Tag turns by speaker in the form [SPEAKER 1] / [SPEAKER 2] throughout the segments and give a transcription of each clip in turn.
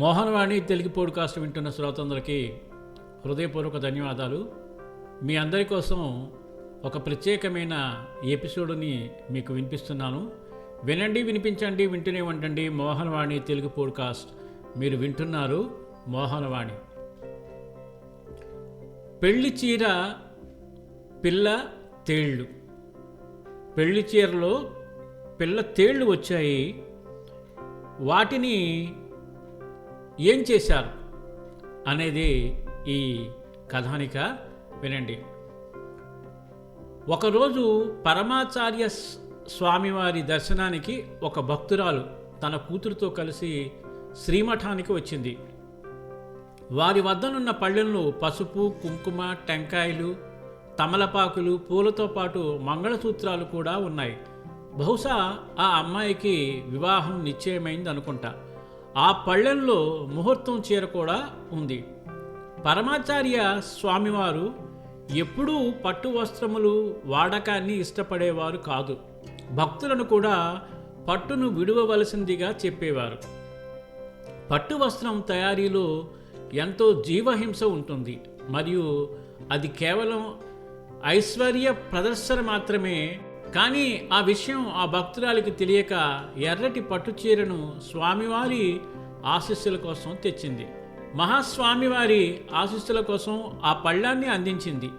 [SPEAKER 1] Mohanavani Telugu podcast వింటున్న శ్రోతందరికీ హృదయపూర్వక ధన్యవాదాలు. మీ అందరి కోసం ఒక ప్రత్యేకమైన ఎపిసోడ్ని మీకు వినిపిస్తున్నాను. వినండి వినిపించండి వింటూనే ఉండండి. మోహనవాణి తెలుగు పోడ్కాస్ట్ మీరు వింటున్నారు మోహనవాణి. పెళ్ళి చీర పిల్ల తేళ్ళు పెళ్ళి చీరలో పిల్ల తేళ్ళు వచ్చాయి. వాటిని ఏం చేశారు అనేది ఈ కథానిక వినండి. ఒకరోజు పరమాచార్య స్వామివారి దర్శనానికి ఒక భక్తురాలు తన కూతురుతో కలిసి శ్రీమఠానికి వచ్చింది. వారి వద్దనున్న పళ్ళెంలో పసుపు కుంకుమ టెంకాయలు తమలపాకులు పూలతో పాటు మంగళసూత్రాలు కూడా ఉన్నాయి. బహుశా ఆ అమ్మాయికి వివాహం నిశ్చయమైంది అనుకుంటా ఆ పళ్ళెంలో ముహూర్తం చీర కూడా ఉంది. పరమాచార్య స్వామివారు ఎప్పుడూ పట్టు వస్త్రములు వాడకాన్ని ఇష్టపడేవారు కాదు. భక్తులను కూడా పట్టును విడువవలసిందిగా చెప్పేవారు. పట్టు వస్త్రం తయారీలో ఎంతో జీవహింస ఉంటుంది. మరియు అది కేవలం ఐశ్వర్య ప్రదర్శన మాత్రమే కానీ ఆ విషయం ఆ భక్తురాలికి తెలియక ఎర్రటి పట్టు చీరను స్వామివారి ఆశీస్సుల కోసం తెచ్చింది. మహాస్వామివారి ఆశీస్సుల కోసం ఆ పళ్ళాన్ని అందించింది.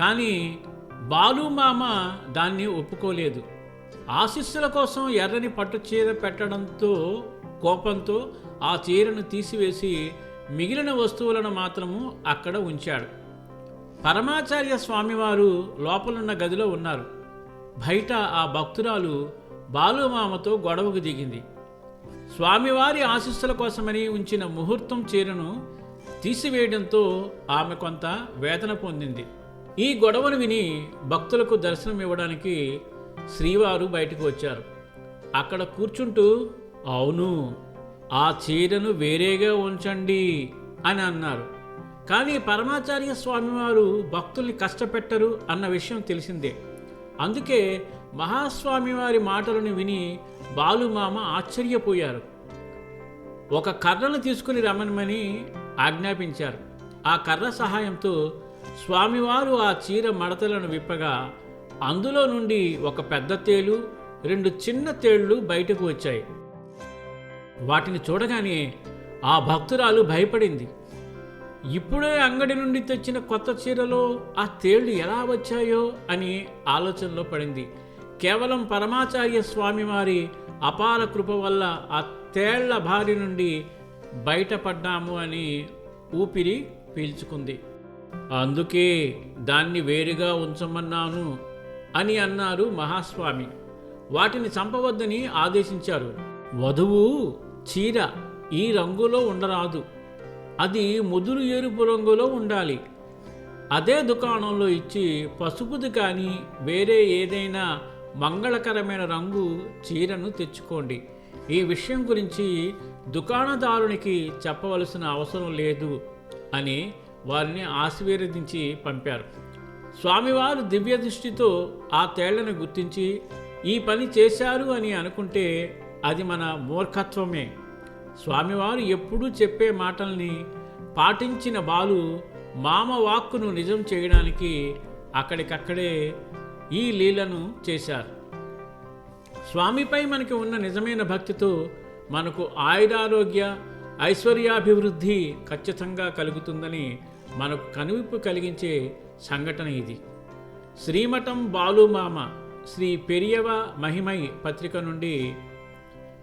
[SPEAKER 1] కానీ బాలుమామ దాన్ని ఒప్పుకోలేదు. ఆశీస్సుల కోసం ఎర్రని పట్టు చీర పెట్టడంతో కోపంతో ఆ చీరను తీసివేసి మిగిలిన వస్తువులను మాత్రము అక్కడ ఉంచాడు. పరమాచార్య స్వామివారు లోపలున్న గదిలో ఉన్నారు. బయట ఆ భక్తురాలు బాలుమామతో గొడవకు దిగింది. స్వామివారి ఆశీస్సుల కోసమని ఉంచిన ముహూర్తం చీరను తీసివేయడంతో ఆమె కొంత వేదన పొందింది. ఈ గొడవను విని భక్తులకు దర్శనం ఇవ్వడానికి శ్రీవారు బయటకు వచ్చారు. అక్కడ కూర్చుంటూ అవును ఆ చీరను వేరేగా ఉంచండి అని అన్నారు. కానీ పరమాచార్య స్వామివారు భక్తుల్ని కష్టపెట్టరు అన్న విషయం తెలిసిందే. అందుకే మహాస్వామి వారి మాటలను విని బాలుమామ ఆశ్చర్యపోయారు. ఒక కర్రను తీసుకుని రమ్మనమని ఆజ్ఞాపించారు. ఆ కర్ర సహాయంతో స్వామివారు ఆ చీర మడతలను విప్పగా అందులో నుండి ఒక పెద్ద తేలు రెండు చిన్న తేళ్ళు బయటకు వచ్చాయి. వాటిని చూడగానే ఆ భక్తురాలు భయపడింది. ఇప్పుడే అంగడి నుండి తెచ్చిన కొత్త చీరలో ఆ తేళ్ళు ఎలా వచ్చాయో అని ఆలోచనలో పడింది. కేవలం పరమాచార్య స్వామి వారి అపార కృప వల్ల ఆ తేళ్ళ భారి నుండి బయటపడ్డాము అని ఊపిరి పీల్చుకుంది. అందుకే దాన్ని వేరుగా ఉంచమన్నాను అని అన్నారు మహాస్వామి. వాటిని చంపవద్దని ఆదేశించారు. వధువు చీర ఈ రంగులో ఉండరాదు. అది ముదురు ఎరుపు రంగులో ఉండాలి. అదే దుకాణంలో ఇచ్చి పసుపుది కానీ వేరే ఏదైనా మంగళకరమైన రంగు చీరను తెచ్చుకోండి. ఈ విషయం గురించి దుకాణదారునికి చెప్పవలసిన అవసరం లేదు అని వారిని ఆశీర్వదించి పంపారు. స్వామివారు దివ్య దృష్టితో ఆ తేళ్ళను గుర్తించి ఈ పని చేశారు అని అనుకుంటే అది మన మూర్ఖత్వమే. స్వామివారు ఎప్పుడూ చెప్పే మాటల్ని పాటించిన బాలు మామ వాక్కును నిజం చేయడానికి అక్కడికక్కడే ఈ లీలను చేశారు. స్వామిపై మనకి ఉన్న నిజమైన భక్తితో మనకు ఆయురారోగ్య ఐశ్వర్యాభివృద్ధి ఖచ్చితంగా కలుగుతుందని మనకు కనువిప్పు కలిగించే సంఘటన ఇది. శ్రీమఠం బాలుమామ శ్రీ పెరియవ మహిమై పత్రిక నుండి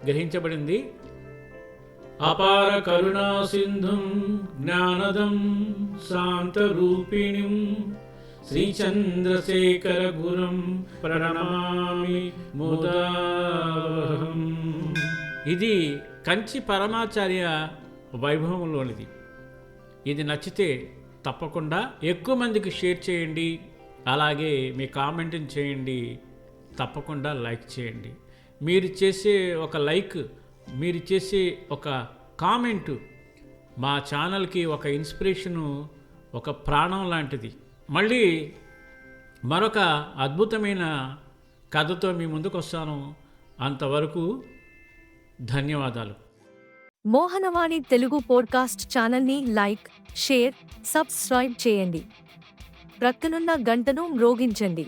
[SPEAKER 1] గ్రహించబడింది. అపార కరుణాసింధుం జ్ఞానదం శాంతరూపిణిం. శ్రీచంద్రశేఖర గురం ప్రణమామి ముదావహం. ఇది కంచి పరమాచార్య వైభవంలోనిది. ఇది నచ్చితే తప్పకుండా ఎక్కువ మందికి షేర్ చేయండి. అలాగే మీ కామెంట్ని చేయండి. తప్పకుండా లైక్ చేయండి. మీరు చేసే ఒక లైక్ మీరు చేసే ఒక కామెంటు మా ఛానల్కి ఒక ఇన్స్పిరేషను ఒక ప్రాణం లాంటిది. మళ్ళీ మరొక అద్భుతమైన కథతో మీ ముందుకు వస్తాను అంతవరకు ధన్యవాదాలు.
[SPEAKER 2] మోహనవాణి తెలుగు పోడ్కాస్ట్ ఛానల్ని లైక్ షేర్ సబ్స్క్రైబ్ చేయండి. ప్రక్కనున్న గంటను మ్రోగించండి.